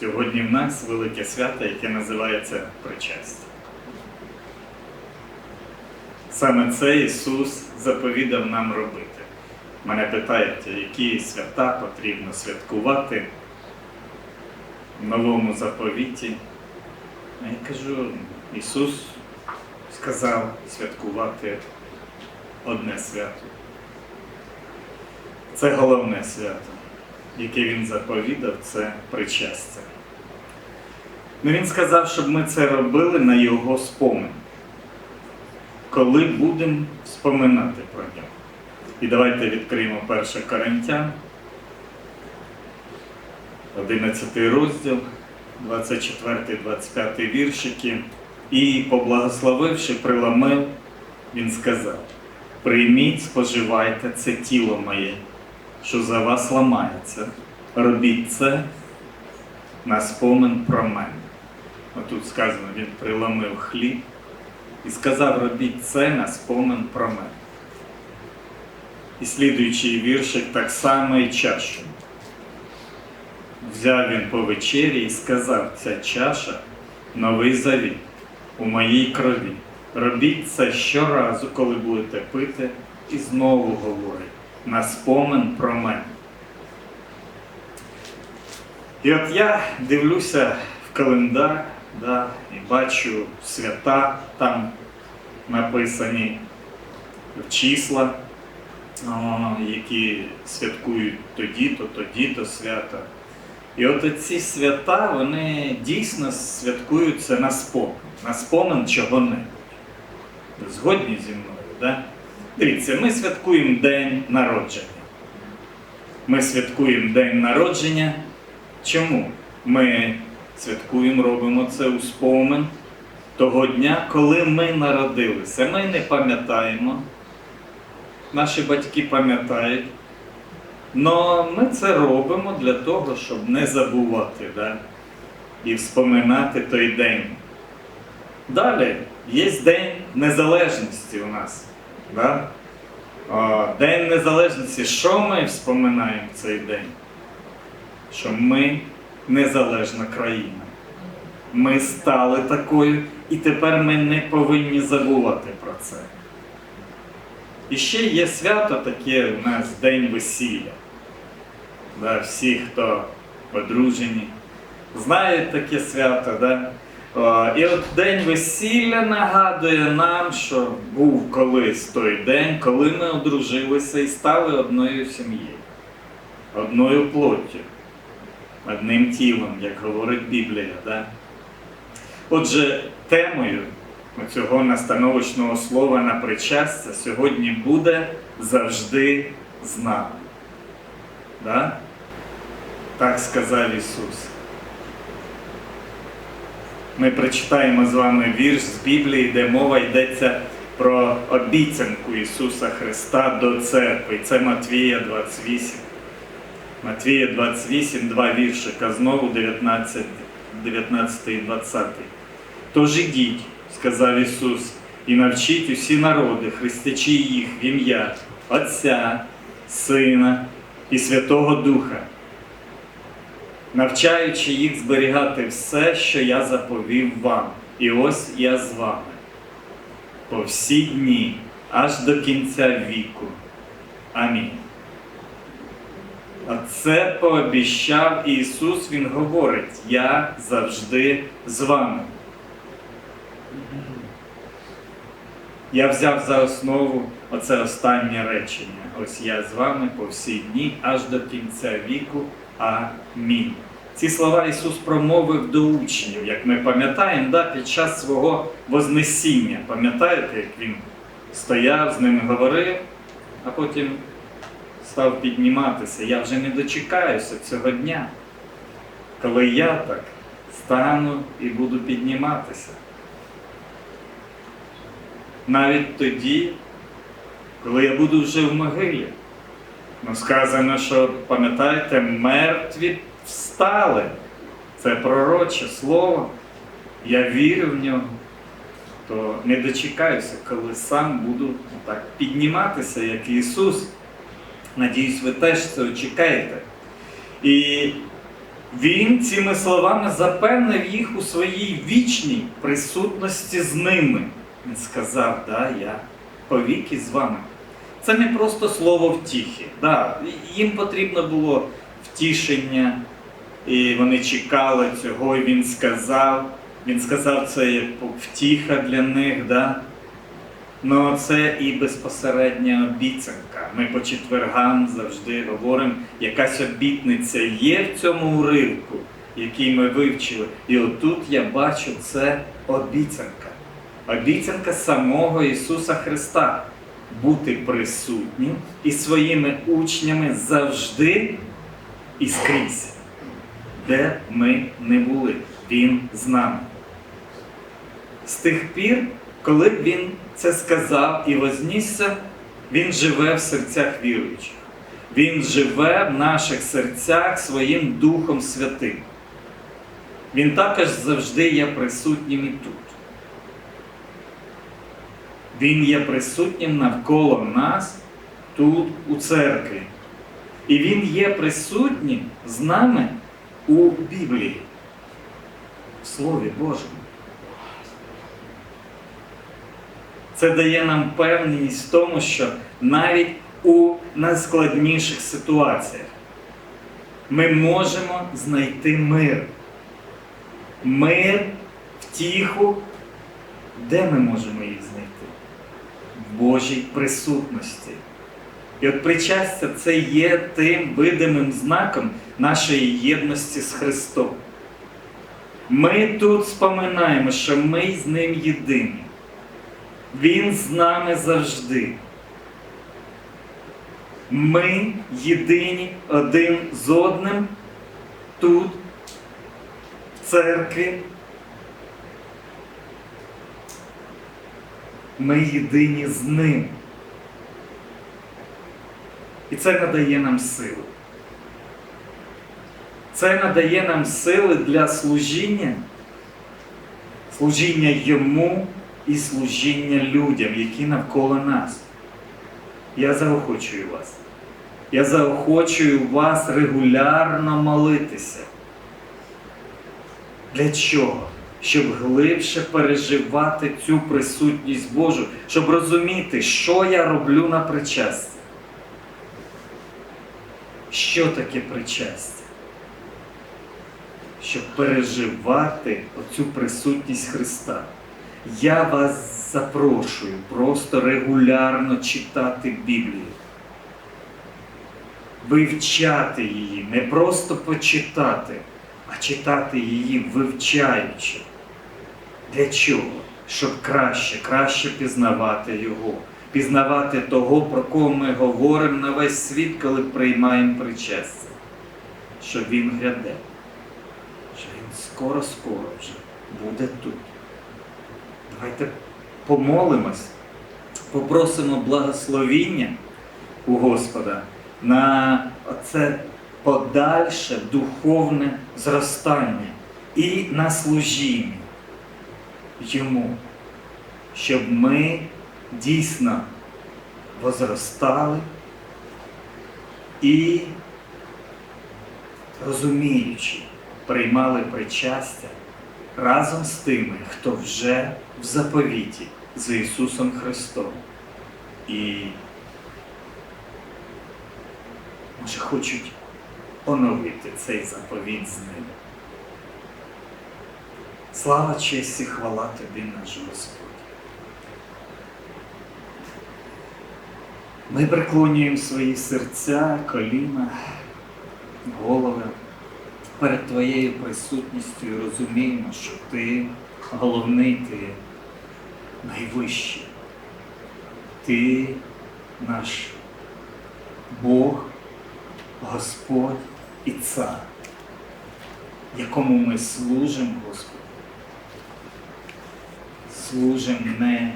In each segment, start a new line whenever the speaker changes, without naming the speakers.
Сьогодні в нас велике свято, яке називається причастя. Саме це Ісус заповідав нам робити. Мене питають, які свята потрібно святкувати в новому заповіті. А я кажу, Ісус сказав святкувати одне свято. Це головне свято, яке Він заповідав, це причастя. Ну, Він сказав, щоб ми це робили на Його спомин, коли будемо споминати про нього. І давайте відкриємо 1 Коринтян, 11 розділ, 24-25 віршики. І, поблагословивши, приламив, він сказав: Прийміть, споживайте це тіло моє, що за вас ламається. Робіть це на спомин про мене. Отут сказано, він приламив хліб і сказав, робіть це на спомин про мене. І слідуючий віршик так само і чашу. Взяв він по вечері і сказав, ця чаша новий завіт у моїй крові. Робіть це щоразу, коли будете пити, і знову говорить на спомин про мене. І от я дивлюся в календар да, і бачу свята, там написані числа, які святкують тоді-то, тоді-то свята. І от ці свята, вони дійсно святкуються на спомин, на спомин чого-небудь. Згодні зі мною, да? Дивіться, ми святкуємо День народження. Ми святкуємо День народження. Чому? Ми святкуємо, робимо це у спомин того дня, коли ми народилися. Ми не пам'ятаємо. Наші батьки пам'ятають. Но ми це робимо для того, щоб не забувати да? і вспоминати той день. Далі є День Незалежності у нас. Да? День Незалежності. Що ми вспоминаємо цей день? Що ми незалежна країна. Ми стали такою, і тепер ми не повинні забувати про це. І ще є свято таке у нас День весілля. Да, всі, хто одружені, знають таке свято. Да? І от День весілля нагадує нам, що був колись той день, коли ми одружилися і стали одною сім'єю, одною плоттю, одним тілом, як говорить Біблія. Да? Отже, темою цього настановочного слова на причастя сьогодні буде завжди з нами. Да? Так сказав Ісус. Ми прочитаємо з вами вірш з Біблії, де мова йдеться про обіцянку Ісуса Христа до церкви. Це Матвія 28. Матвія 28, два віршика, знову 19, 19 і 20. Тож ідіть, сказав Ісус, і навчіть усі народи, хрестячи їх в ім'я Отця, Сина і Святого Духа, навчаючи їх зберігати все, що я заповів вам. І ось я з вами по всі дні, аж до кінця віку. Амінь. А це пообіщав Ісус, Він говорить, я завжди з вами. Я взяв за основу оце останнє речення. Ось я з вами по всі дні, аж до кінця віку. Амінь. Ці слова Ісус промовив до учнів, як ми пам'ятаємо, да, під час свого Вознесіння. Пам'ятаєте, як Він стояв, з ними говорив, а потім став підніматися. Я вже не дочекаюся цього дня, коли я так стану і буду підніматися. Навіть тоді, коли я буду вже в могилі. Ну, сказано, що, пам'ятаєте, мертві встали. Це пророче слово. Я вірю в нього. То не дочекаюся, коли сам буду так підніматися, як Ісус. Надіюсь, ви теж це чекаєте. І Він цими словами запевнив їх у своїй вічній присутності з ними. Він сказав, да, я повіки з вами. Це не просто слово втіхи. Да, їм потрібно було втішення, і вони чекали цього, і він сказав. Він сказав, це як втіха для них. Да? Ну, це і безпосередня обіцянка. Ми по четвергам завжди говоримо, якась обітниця є в цьому уривку, який ми вивчили. І отут я бачу це обіцянка. Обіцянка самого Ісуса Христа бути присутнім і своїми учнями завжди і скрізь, де ми не були. Він з нами. З тих пір, коли б він це сказав і вознісся, він живе в серцях віруючих. Він живе в наших серцях своїм Духом Святим. Він також завжди є присутнім і тут. Він є присутнім навколо нас тут, у церкві. І Він є присутнім з нами у Біблії, в Слові Божому. Це дає нам певність в тому, що навіть у найскладніших ситуаціях ми можемо знайти мир. Мир, втіху, де ми можемо їх знайти? Божій присутності. І от причастя це є тим видимим знаком нашої єдності з Христом. Ми тут споминаємо, що ми з Ним єдині. Він з нами завжди. Ми єдині один з одним тут, в церкві. Ми єдині з ним. І це надає нам сили. Це надає нам сили для служіння, служіння йому і служіння людям, які навколо нас. Я заохочую вас. Я заохочую вас регулярно молитися. Для чого? Щоб глибше переживати цю присутність Божу, щоб розуміти, що я роблю на причасті. Що таке причастя? Щоб переживати оцю присутність Христа. Я вас запрошую просто регулярно читати Біблію. Вивчати її, не просто почитати, а читати її вивчаючи. Для чого? Щоб краще, краще пізнавати Його, пізнавати того, про кого ми говоримо на весь світ, коли приймаємо причастя. Що Він гряде, що Він скоро-скоро вже буде тут. Давайте помолимось, попросимо благословіння у Господа на це подальше духовне зростання і на служіння йому, щоб ми дійсно возростали і розуміючи, приймали причастя разом з тими, хто вже в заповіті з Ісусом Христом. І може хочуть оновити цей заповіт з ним. Слава честь і хвала тобі, наш Господь. Ми приклонюємо свої серця, коліна, голови перед Твоєю присутністю і розуміємо, що Ти головний, Ти найвищий. Ти наш Бог, Господь і Цар, якому ми служимо, Господи. Служимо не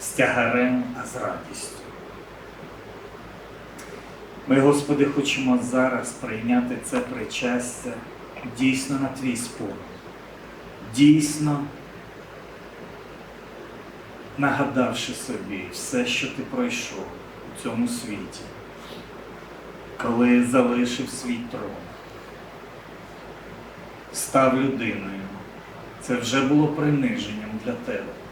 з тягарем, а з радістю. Ми, Господи, хочемо зараз прийняти це причастя дійсно на Твій спор. Дійсно нагадавши собі все, що ти пройшов у цьому світі, коли залишив свій трон, став людиною. Це вже було приниженням для тебе.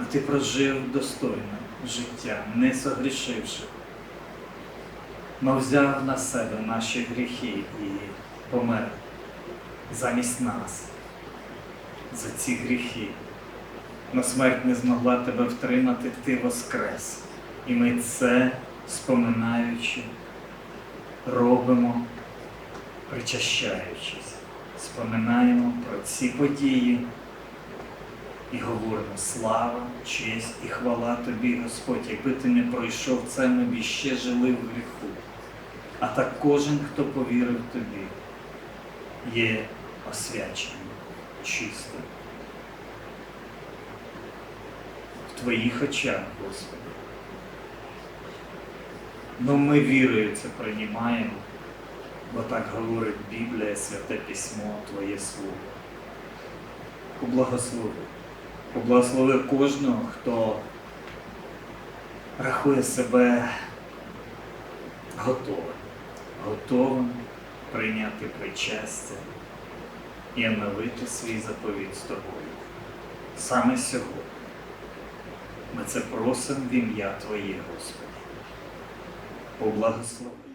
А ти прожив достойне життя, не согрішивши, но взяв на себе наші гріхи і помер замість нас за ці гріхи. Но смерть не змогла тебе втримати, ти воскрес. І ми це, споминаючи, робимо, причащаючись, споминаємо про ці події і говоримо слава, честь і хвала тобі, Господь, якби ти не пройшов це, ми б іще жили в гріху. А так кожен, хто повірив тобі, є освяченим, чистим. В твоїх очах, Господи. Ну ми вірою це приймаємо, бо так говорить Біблія, Святе Письмо, Твоє Слово. Поблагослови. Поблагослови кожного, хто рахує себе готовим, готовим прийняти причастя і оновити свій заповідь з тобою. Саме сьогодні. Ми це просимо в ім'я Твоє, Господи. Поблагослови.